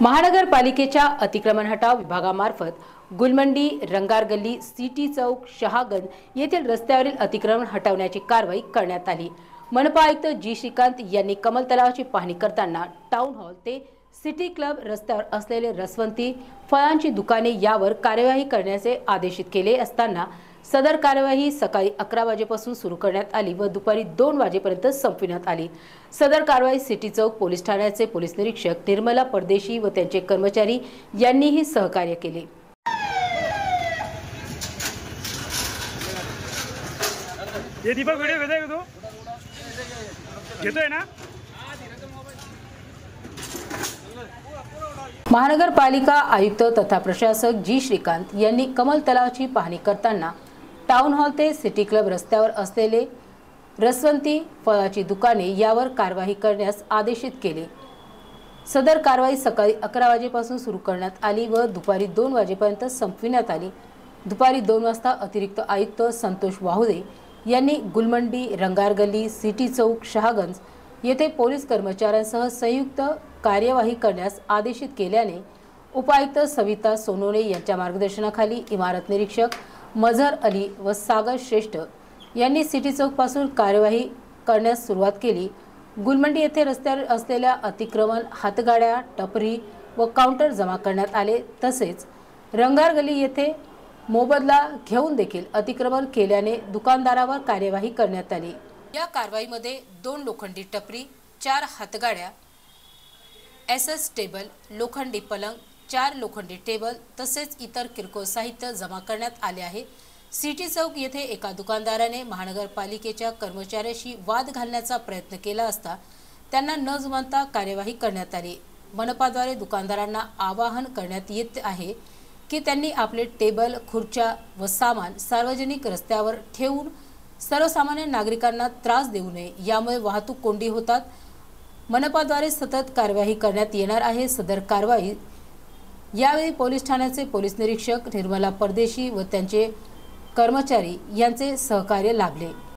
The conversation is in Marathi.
महानगरपालिकेच्या अतिक्रमण हटाव विभागामार्फत गुलमंडी रंगार गल्ली सिटी चौक शहागंज येथील रस्त्यावरील अतिक्रमण हटवण्याची कारवाई करण्यात आली. मनपा आयुक्त जी श्रीकांत यांनी कमल तलावाची पाहणी करताना टाउन हॉल ते सिटी क्लब रस्त्यावर असलेले रसवंती फळांची दुकाने यावर कार्यवाही करण्याचे आदेशित केले असताना सदर कार्यवाही सकाळी अकरा वाजेपासून सुरू करण्यात आली व दुपारी दोन वाजेपर्यंत संपविण्यात आली. सदर कारवाई सिटी चौक पोलीस ठाण्याचे पोलीस निरीक्षक निर्मला परदेशी व त्यांचे कर्मचारी यांनीही सहकार्य केले. ये दीपक व्हिडिओ घेतोय का तू. घेतोय ना? महानगरपालिका आयुक्त तथा प्रशासक जी श्रीकांत यांनी कमल तलावाची पाहणी करताना टाउन हॉल ते सिटी क्लब रस्त्यावर असलेले रसवंती फळाची दुकाने यावर कारवाई करण्यास आदेशित केले. सदर कारवाई सकाळी अकरा वाजेपासून सुरू करण्यात आली व दुपारी दोन वाजेपर्यंत संपविण्यात आली. दुपारी दोन वाजता अतिरिक्त आयुक्त संतोष वाहुदे यांनी गुलमंडी रंगार गल्ली सिटी चौक शहागंज येथे पोलीस कर्मचाऱ्यांसह संयुक्त कार्यवाही करण्यास आदेशित केल्याने उपायुक्त सविता सोनोने यांच्या मार्गदर्शनाखाली इमारत निरीक्षक मझर अली व सागर श्रेष्ठ यांनी सिटी चौकपासून कार्यवाही करण्यास सुरुवात केली. गुलमंडी येथे रस्त्यावर असलेल्या अतिक्रमण हातगाड्या टपरी व काउंटर जमा करण्यात आले. तसेच रंगार गली येथे मोबदला घेऊन देखील अतिक्रमण केल्याने दुकानदारावर कार्यवाही करण्यात आली. या कारवाईमध्ये दोन लोखंडी टपरी चार हातगाड्या एस एस टेबल लोखंडी पलंग चार लोखंडी टेबल तसेच इतर किरकोळ साहित्य जमा करण्यात आले आहे. सिटी चौक येथे एका दुकानदाराने महानगरपालिकेच्या कर्मचाऱ्याशी वाद घालण्याचा प्रयत्न केला असता त्यांना न जुमानता कार्यवाही करण्यात आली. मनपाद्वारे दुकानदारांना आवाहन करण्यात येत आहे की त्यांनी आपले टेबल खुर्च्या व सामान सार्वजनिक रस्त्यावर ठेवून सर्वसामान्य नागरिकांना त्रास देऊ नये यामुळे वाहतूक कोंडी होतात. मनपाद्वारे सतत कार्यवाही करण्यात येणार आहे. सदर कारवाई यावेळी पोलीस ठाण्याचे पोलीस निरीक्षक निर्मला परदेशी व त्यांचे कर्मचारी यांचे सहकार्य लाभले.